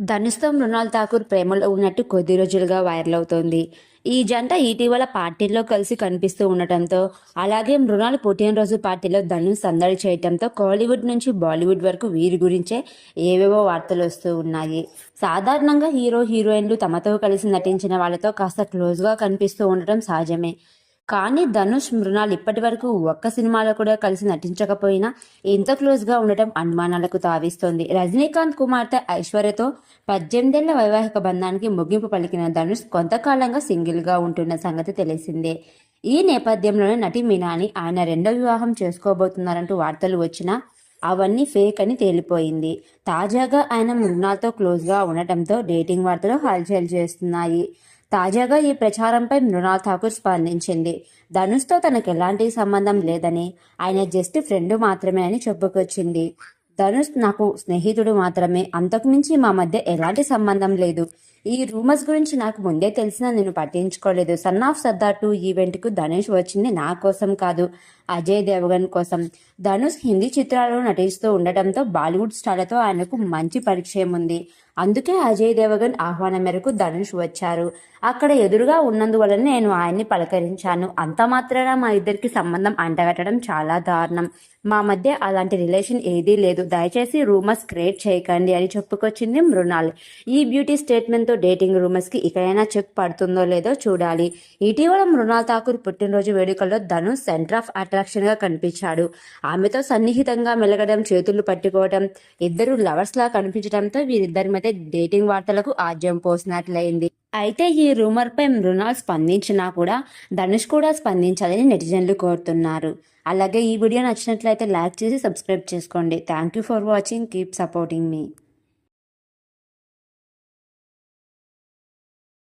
ధనుస్తం మృణాల్ ఠాకూర్ ప్రేమలో ఉన్నట్టు కొద్ది రోజులుగా వైరల్ అవుతోంది. ఈ జంట ఇటీవల పార్టీల్లో కలిసి కనిపిస్తూ ఉండటంతో అలాగే మృణాల్ పుట్టినరోజు పార్టీలో ధనుష్ సందడి చేయటంతో కోలీవుడ్ నుంచి బాలీవుడ్ వరకు వీరి గురించే ఏవేవో వార్తలు వస్తూ ఉన్నాయి. సాధారణంగా హీరో హీరోయిన్లు తమతో కలిసి నటించిన వాళ్ళతో కాస్త క్లోజ్గా కనిపిస్తూ ఉండటం సహజమే. కానీ ధనుష్ మృణాల్ ఇప్పటి వరకు ఒక్క సినిమాలో కూడా కలిసి నటించకపోయినా ఇంత క్లోజ్గా ఉండటం అనుమానాలకు తావిస్తోంది. రజనీకాంత్ కుమార్తె ఐశ్వర్యతో పద్దెనిమిదేళ్ళ వైవాహిక బంధానికి ముగింపు పలికిన ధనుష్ కొంతకాలంగా సింగిల్గా ఉంటున్న సంగతి తెలిసిందే. ఈ నేపథ్యంలోనే నటి మీనాని ఆయన రెండో వివాహం చేసుకోబోతున్నారంటూ వార్తలు వచ్చినా అవన్నీ ఫేక్ అని తేలిపోయింది. తాజాగా ఆయన మృణాల్తో క్లోజ్గా ఉండటంతో డేటింగ్ వార్తలు హల్చల్ చేస్తున్నాయి. తాజాగా ఈ ప్రచారంపై మృణాల్ ఠాకూర్ స్పందించింది. ధనుష్తో తనకు ఎలాంటి సంబంధం లేదని ఆయన జస్ట్ ఫ్రెండ్ మాత్రమే అని చెప్పుకొచ్చింది. ధనుష్ నాకు స్నేహితుడు మాత్రమే. అంతకుమించి మా మధ్య ఎలాంటి సంబంధం లేదు. ఈ రూమర్స్ గురించి నాకు ముందే తెలిసినా నేను పట్టించుకోలేదు. సన్ ఆఫ్ సర్దార్ టూ ఈవెంట్కు ధనుష్ వచ్చింది నా కోసం కాదు అజయ్ దేవగన్ కోసం. ధనుష్ హిందీ చిత్రాల్లో నటిస్తూ ఉండటంతో బాలీవుడ్ స్టార్లతో ఆయనకు మంచి పరిచయం ఉంది. అందుకే అజయ్ దేవగన్ ఆహ్వానం మేరకు ధనుష్ వచ్చారు. అక్కడ ఎదురుగా ఉన్నందువలన నేను ఆయన్ని పలకరించాను. అంత మాత్రాన మా ఇద్దరికి సంబంధం అంటగట్టడం చాలా దారుణం. మా మధ్య అలాంటి రిలేషన్ ఏదీ లేదు. దయచేసి రూమర్స్ క్రియేట్ చేయకండి అని చెప్పుకొచ్చింది మృణాల్. ఈ బ్యూటీ స్టేట్మెంట్ స్టేట్మెంట్తో డేటింగ్ రూమర్స్కి ఇకైనా చెక్ పడుతుందో లేదో చూడాలి. ఇటీవల మృణాల్ ఠాకూర్ పుట్టినరోజు వేడుకల్లో ధనుష్ సెంటర్ ఆఫ్ అట్రాక్షన్గా కనిపించాడు. ఆమెతో సన్నిహితంగా మెలగడం చేతులు పట్టుకోవడం ఇద్దరు లవర్స్ లా కనిపించడంతో వీరిద్దరి మధ్య డేటింగ్ వార్తలకు ఆజ్యం పోసినట్లయింది. అయితే ఈ రూమర్ పై మృణాల్ స్పందించినా కూడా ధనుష్ కూడా స్పందించాలని నెటిజన్లు కోరుతున్నారు. అలాగే ఈ వీడియో నచ్చినట్లయితే లైక్ చేసి సబ్స్క్రైబ్ చేసుకోండి. Thank you for watching. Keep supporting me.